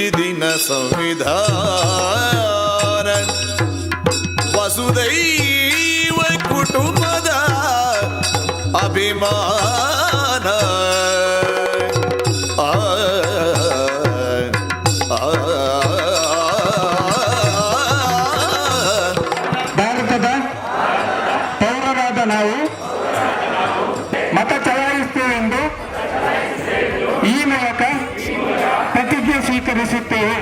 ಗುಣದಿಂಜಿದಿನ ಸಂವಿಧಾನ ವಸುದೈವ ಕುಟುಂಬದ ಅಭಿಮಾನ ಆ, ಆ, ಆ. ಭಾರತದ ಪೌರರಾದ ನಾವು ಪ್ರತಿಜ್ಞೆ ಸ್ವೀಕರಿಸುತ್ತೇವೆ.